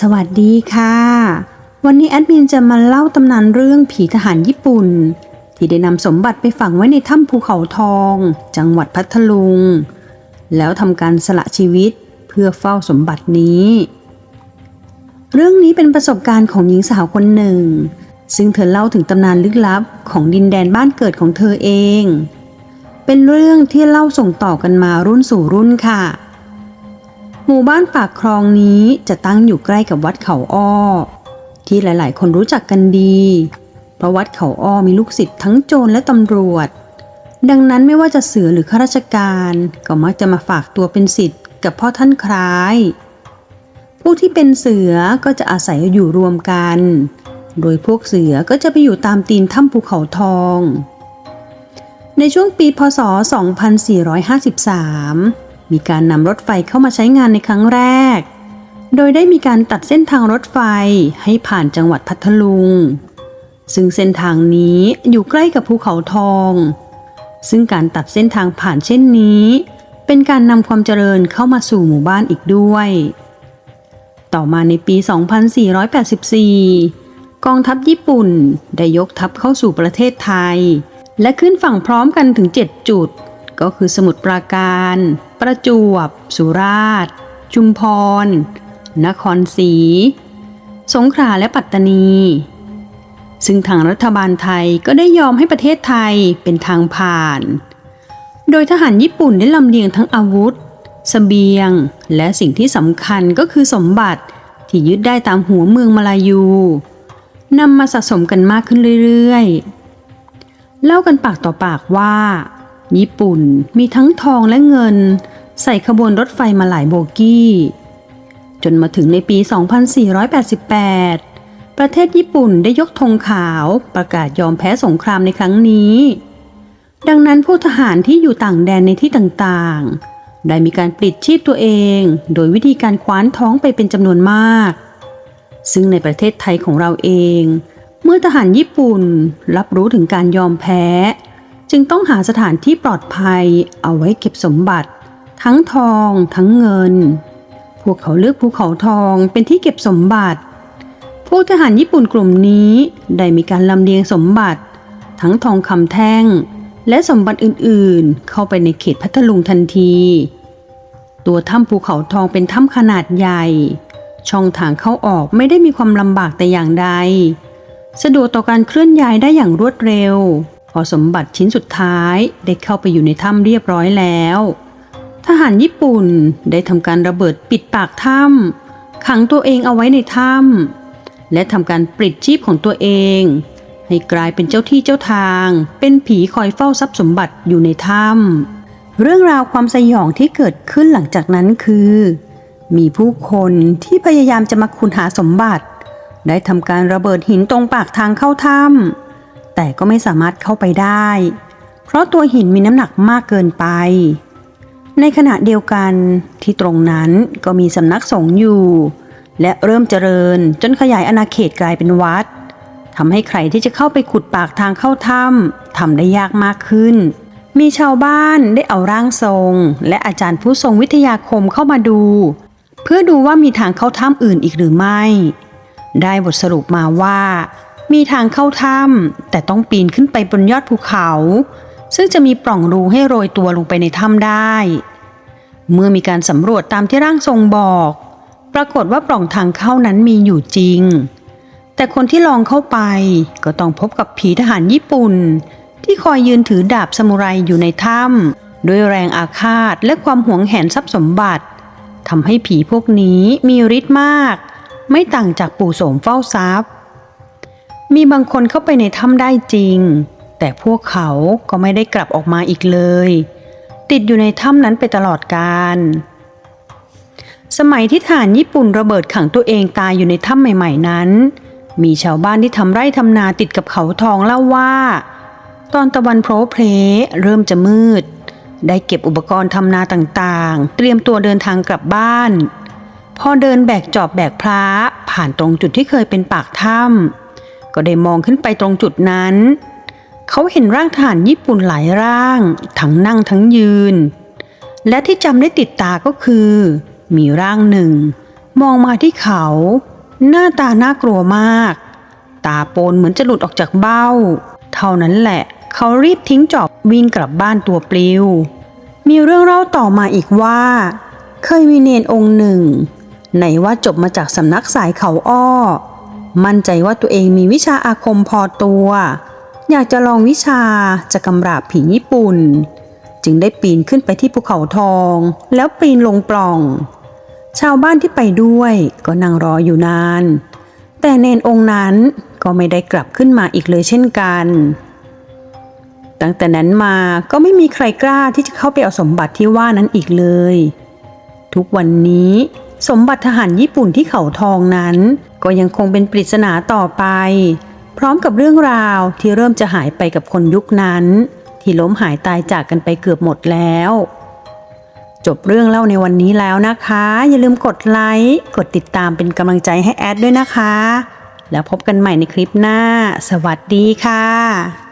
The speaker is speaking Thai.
สวัสดีค่ะ วันนี้แอดมินจะมาเล่าตำนานเรื่องผีทหารญี่ปุ่น ที่ได้นำสมบัติไปฝังไว้ในถ้ำภูเขาทอง จังหวัดพัทลุง แล้วทำการสละชีวิตเพื่อเฝ้าสมบัตินี้ เรื่องนี้เป็นประสบการณ์ของหญิงสาวคนหนึ่ง ซึ่งเธอเล่าถึงตำนานลึกลับของดินแดนบ้านเกิดของเธอเอง เป็นเรื่องที่เล่าส่งต่อกันมารุ่นสู่รุ่นค่ะ หมู่บ้านปากคลองนี้จะตั้งอยู่ใกล้กับวัดเขาอ้อ ที่หลาย ๆ คนรู้จักกันดี เพราะวัดเขาอ้อมีลูกศิษย์ทั้งโจรและตำรวจ ดังนั้นไม่ว่าจะเสือหรือข้าราชการก็มักจะมาฝากตัวเป็นศิษย์กับพ่อท่านคล้าย ผู้ที่เป็นเสือก็จะอาศัยอยู่รวมกัน โดยพวกเสือก็จะไปอยู่ตามตีนถ้ำภูเขาทอง ในช่วงปีพศ 2453 มีการนำรถไฟเข้ามาใช้งานในครั้งแรก โดยได้มีการตัดเส้นทางรถไฟให้ผ่านจังหวัดพัทลุง ซึ่งเส้นทางนี้อยู่ใกล้กับภูเขาทอง ซึ่งการตัดเส้นทางผ่านเช่นนี้ เป็นการนำความเจริญเข้ามาสู่หมู่บ้านอีกด้วย ต่อมาในปี 2484 กองทัพญี่ปุ่นได้ยกทัพเข้าสู่ประเทศไทย และขึ้นฝั่งพร้อมกันถึง 7 จุด ก็คือสมุทรปราการ ประจวบ สุราษฎร์ ชุมพร นครศรี สงขลาและปัตตานี ซึ่งทางรัฐบาลไทยก็ได้ยอมให้ประเทศไทยเป็นทางผ่าน โดยทหารญี่ปุ่นได้ลำเลียงทั้งอาวุธสเสบียง และสิ่งที่สำคัญก็คือสมบัติที่ยึดได้ตามหัวเมืองมาลายูนำมาสะสมกันมากขึ้นเรื่อยๆ เล่ากันปากต่อปากว่า ญี่ปุ่นมีทั้งทองและเงิน ใส่ขบวนรถไฟมาหลายโบกี้ จนมาถึงในปี 2488 ประเทศญี่ปุ่นได้ยกธงขาวประกาศยอมแพ้สงครามในครั้งนี้ ดังนั้นผู้ทหารที่อยู่ต่างแดนในที่ต่างๆ ได้มีการปลิดชีพตัวเอง โดยวิธีการคว้านท้องไปเป็นจำนวนมาก ซึ่งในประเทศไทยของเราเอง เมื่อทหารญี่ปุ่นรับรู้ถึงการยอมแพ้ จึงต้องหาสถานที่ปลอดภัยเอาไว้เก็บสมบัติ ทั้งทองทั้งเงิน พวกเขาเลือกภูเขาทองเป็นที่เก็บสมบัติ พวกทหารญี่ปุ่นกลุ่มนี้ได้มีการลำเลียงสมบัติ ทั้งทองคำแท่ง และสมบัติอื่นๆ เข้าไปในเขตพัทลุงทันที ตัวถ้ำภูเขาทองเป็นถ้ำขนาดใหญ่ ช่องทางเข้าออกไม่ได้มีความลำบากแต่อย่างใด สะดวกต่อการเคลื่อนย้ายได้อย่างรวดเร็ว อสมบัติชิ้นสุดท้ายได้เข้าไปอยู่ในถ้ำเรียบร้อยแล้ว ทหารญี่ปุ่นได้ทำการระเบิดปิดปากถ้ำขังตัวเองเอาไว้ในถ้ำและทำการปลิดชีพของตัวเอง ให้กลายเป็นเจ้าที่เจ้าทาง เป็นผีคอยเฝ้าทรัพย์สมบัติอยู่ในถ้ำเรื่องราวความสยองที่เกิดขึ้นหลังจากนั้นคือ มีผู้คนที่พยายามจะมาขุดหาสมบัติ ได้ทำการระเบิดหินตรงปากทางเข้าถ้ำ แต่ก็ไม่สามารถเข้าไปได้ เพราะตัวหินมีน้ำหนักมากเกินไป ในขณะเดียวกันที่ตรงนั้นก็มีสำนักสงฆ์อยู่ และเริ่มเจริญจนขยายอาณาเขตกลายเป็นวัดทำให้ใครที่จะเข้าไปขุดปากทางเข้าถ้ำทำได้ยากมากขึ้น มีชาวบ้านได้เอาร่างทรง และอาจารย์ผู้ทรงวิทยาคมเข้ามาดู เพื่อดูว่ามีทางเข้าถ้ำอื่นอีกหรือไม่ ได้บทสรุปมาว่า มีทางเข้าถ้ำแต่ต้องปีนขึ้นไปบนยอดภูเขา ซึ่งจะมีปล่องรูให้โรยตัวลงไปในถ้ำได้ เมื่อมีการสำรวจตามที่ร่างทรงบอก ปรากฏว่าปล่องทางเข้านั้นมีอยู่จริง แต่คนที่ลองเข้าไปก็ต้องพบกับผีทหารญี่ปุ่น ที่คอยยืนถือดาบซามูไรอยู่ในถ้ำด้วยแรงอาฆาตและความหวงแหนทรัพย์สมบัติทำให้ผีพวกนี้มีฤทธิ์มาก ไม่ต่างจากปู่โสมเฝ้าทรัพย์ มีบางคนเข้าไปในถ้ำได้จริง แต่พวกเขาก็ไม่ได้กลับออกมาอีกเลย ติดอยู่ในถ้ำนั้นไปตลอดกาลสมัยที่ฐานญี่ปุ่นระเบิดขังตัวเองตายอยู่ในถ้ำใหม่ ๆ นั้น มีชาวบ้านที่ทำไร่ทำนาติดกับเขาทองเล่าว่า ตอนตะวันโผล่เพลเริ่มจะมืด ได้เก็บอุปกรณ์ทำนาต่างๆ เตรียมตัวเดินทางกลับบ้าน พอเดินแบกจอบแบกพระผ่านตรงจุดที่เคยเป็นปากถ้ำ ก็ได้มองขึ้นไปตรงจุดนั้น เขาเห็นร่างทหารญี่ปุ่นหลายร่าง ทั้งนั่งทั้งยืน และที่จำได้ติดตาก็คือ มีร่างหนึ่ง มองมาที่เขา หน้าตาน่ากลัวมาก ตาโปนเหมือนจะหลุดออกจากเบ้า เท่านั้นแหละ เขารีบทิ้งจอบวิ่งกลับบ้านตัวปลิว มีเรื่องเล่าต่อมาอีกว่า เคยมีเนนองค์หนึ่งไหนว่าจบมาจากสำนักสายเขาอ้อ มั่นใจว่าตัวเองมีวิชาอาคมพอตัว อยากจะลองวิชาจะกำราบผีญี่ปุ่น จึงได้ปีนขึ้นไปที่ภูเขาทอง แล้วปีนลงปล่อง ชาวบ้านที่ไปด้วยก็นั่งรออยู่นาน แต่เนนองค์นั้นก็ไม่ได้กลับขึ้นมาอีกเลยเช่นกันตั้งแต่นั้นมาก็ไม่มีใครกล้าที่จะเข้าไปเอาสมบัติที่ว่านั้นอีกเลย ทุกวันนี้สมบัติทหารญี่ปุ่นที่เขาทองนั้น ก็ยังคงเป็นปริศนาต่อไป พร้อมกับเรื่องราวที่เริ่มจะหายไปกับคนยุคนั้น ที่ล้มหายตายจากกันไปเกือบหมดแล้ว จบเรื่องเล่าในวันนี้แล้วนะคะ อย่าลืมกดไลค์กดติดตามเป็นกำลังใจให้แอดด้วยนะคะ แล้วพบกันใหม่ในคลิปหน้า สวัสดีค่ะ